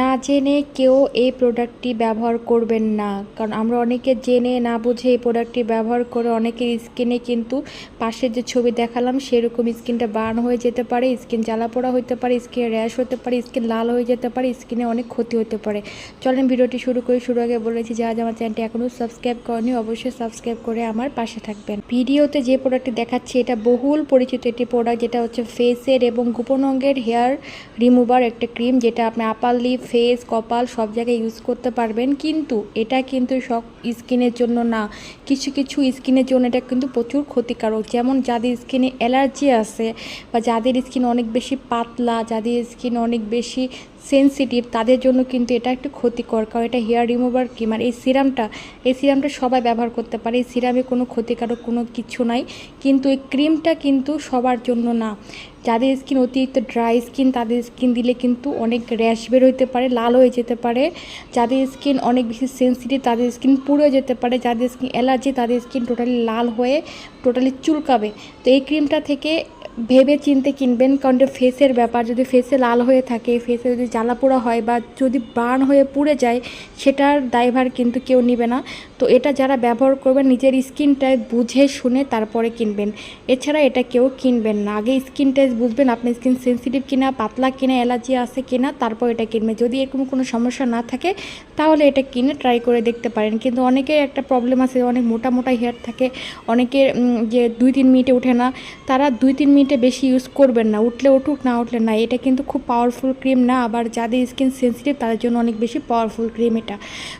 না জেনে কেউ এই প্রোডাক্টটি ব্যবহার করবেন না। কারণ আমরা অনেকে জেনে না বুঝে এই প্রোডাক্টটি ব্যবহার করে অনেকের স্কিনে কিন্তু পাশের যে ছবি দেখালাম, সেরকম স্কিনটা বার্ন হয়ে যেতে পারে, স্কিন জ্বালা পোড়া হতে পারে, স্কিনে র্যাশ হতে পারে, স্কিন লাল হয়ে যেতে পারে, স্কিনে অনেক ক্ষতি হতে পারে। চলেন ভিডিওটি শুরু করে। শুরু আগে বলেছি যারা আমার চ্যানেলটি এখনও সাবস্ক্রাইব করেনি, অবশ্যই সাবস্ক্রাইব করে আমার পাশে থাকবেন। ভিডিওতে যে প্রোডাক্টটি দেখাচ্ছি, এটা বহুল পরিচিত একটি প্রোডাক্ট যেটা হচ্ছে ফেসের এবং গোপন অঙ্গের হেয়ার রিমুভার একটা ক্রিম যেটা আপনি আপার লিপ ফেস কপাল সব জায়গায় ইউজ করতে পারবেন। কিন্তু এটা কিন্তু সব স্কিনের জন্য না। কিছু কিছু স্কিনের জন্য এটা কিন্তু প্রচুর ক্ষতিকারক। যেমন যাদের স্কিনে অ্যালার্জি আছে বা যাদের স্কিন অনেক বেশি পাতলা, যাদের স্কিন অনেক বেশি সেন্সিটিভ তাদের জন্য কিন্তু এটা একটু ক্ষতিকর, কারণ এটা হেয়ার রিমুভার ক্রিম আর এই সিরামটা এই সিরামটা সবাই ব্যবহার করতে পারে, এই সিরামে কোনো ক্ষতিকারক কোনো কিছু নাই, কিন্তু এই ক্রিমটা কিন্তু সবার জন্য না। যাদের স্কিন অতিরিক্ত ড্রাই স্কিন তাদের স্কিন দিলে কিন্তু অনেক র্যাশ বের হইতে পারে, লাল হয়ে যেতে পারে। যাদের স্কিন অনেক বেশি সেন্সিটিভ তাদের স্কিন পুড়ে যেতে পারে। যাদের স্কিন অ্যালার্জি তাদের স্কিন টোটালি লাল হয়ে টোটালি চুলকাবে। তো এই ক্রিমটা থেকে ভেবে চিনতে কিনবেন কারণ ফেসের ব্যাপার যদি ফেসে লাল হয়ে থাকে ফেসে যদি জ্বালা পোড়া হয় বা যদি বার্ন হয়ে পুড়ে যায় সেটার দায়ভার কিন্তু কেউ নেবে না। তো এটা যারা ব্যবহার করবেন নিজের স্কিনটায় বুঝে শুনে তারপরে কিনবেন। এছাড়া এটা কেউ কিনবেন না। আগে স্কিন টেস্ট বুঝবেন আপনার স্কিন সেন্সিটিভ কিনা পাতলা কিনা অ্যালার্জি আছে কিনা তারপর এটা কিনবেন। যদি এরকম কোনো সমস্যা না থাকে তাহলে এটা কিনে ট্রাই করে দেখতে পারেন। কিন্তু অনেকের একটা প্রবলেম আছে অনেক মোটা মোটা হেয়ার থাকে অনেকের উম, যে দুই তিন মিনিটে ওঠে না তারা দুই তিন মিনিটে বেশি ইউজ করবেন না। উঠলে উঠুক, না উঠলে না। এটা কিন্তু খুব পাওয়ারফুল ক্রিম না। আবার যাদের স্কিন সেন্সিটিভ তাদের জন্য অনেক বেশি পাওয়ারফুল ক্রিম এটা।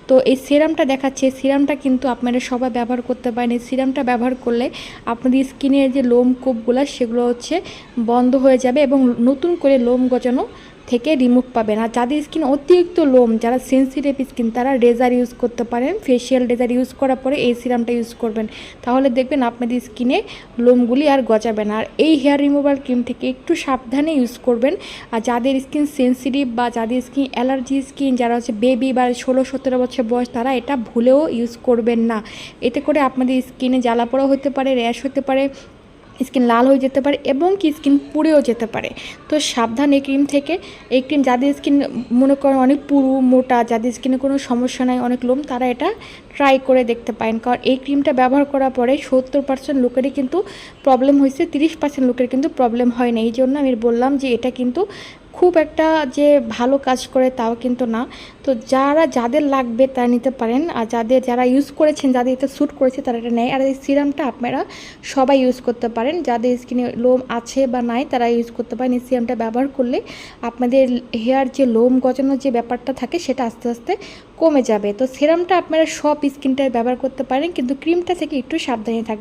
তো এই সিরামটা দেখাচ্ছে। সিরামটা কিন্তু আপনারা সবাই ব্যবহার করতে পারেন। এই সিরামটা ব্যবহার করলে আপনাদের স্কিনের যে লোম কূপগুলো, সেগুলো হচ্ছে বন্ধ হয়ে যাবে এবং নতুন করে লোম গজানো থেকে রিমুভ পাবেন আর যাদের স্কিন অতিরিক্ত লোম, যারা সেন্সিটিভ স্কিন তারা রেজার ইউজ করতে পারেন। ফেশিয়াল রেজার ইউজ করার পরে এই সিরামটা ইউজ করবেন। তাহলে দেখবেন আপনাদের স্কিনে লোমগুলি আর গজাবে না। আর এই হেয়ার রিমুভার ক্রিম থেকে একটু সাবধানে ইউজ করবেন। আর যাদের স্কিন সেন্সিটিভ বা যাদের স্কিন অ্যালার্জি স্কিন যারা হচ্ছে বেবি বা ষোলো সতেরো বছর বয়স, তারা এটা ভুলেও ইউজ করবেন না। এতে করে আপনাদের স্কিনে জ্বালা পোড়া হতে পারে র্যাশ হতে পারে। স্কিন লাল হয়ে যেতে পারে এবং কি স্কিন পুড়েও যেতে পারে। তো সাবধান এই ক্রিম থেকে, এই ক্রিম যাদের স্কিন মনে করেন অনেক পুরু, মোটা, যাদের স্কিনে কোনো সমস্যা নাই, অনেক লোম, তারা এটা ট্রাই করে দেখতে পারেন। কারণ এই ক্রিমটা ব্যবহার করার পরে সত্তর পার্সেন্ট লোকেরই কিন্তু প্রবলেম হয়েছে, তিরিশ পার্সেন্ট লোকের কিন্তু প্রবলেম হয় না এই জন্য আমি বললাম যে এটা কিন্তু খুব একটা যে ভালো কাজ করে তাও কিন্তু না। তো যারা, যাদের লাগবে তারা নিতে পারেন। আর যাদের, যারা ইউজ করেছেন, যাদের এটা স্যুট করেছে তারা এটা নেয়। আর এই সিরামটা আপনারা সবাই ইউজ করতে পারেন। যাদের স্কিনে লোম আছে বা নাই তারা ইউজ করতে পারেন। এই সিরামটা ব্যবহার করলে আপনাদের হেয়ার যে লোম গজানোর যে ব্যাপারটা থাকে সেটা আস্তে আস্তে কমে যাবে। তো সিরামটা আপনারা সব স্কিনটায় ব্যবহার করতে পারেন। কিন্তু ক্রিমটা থেকে একটু সাবধানে থাকবেন।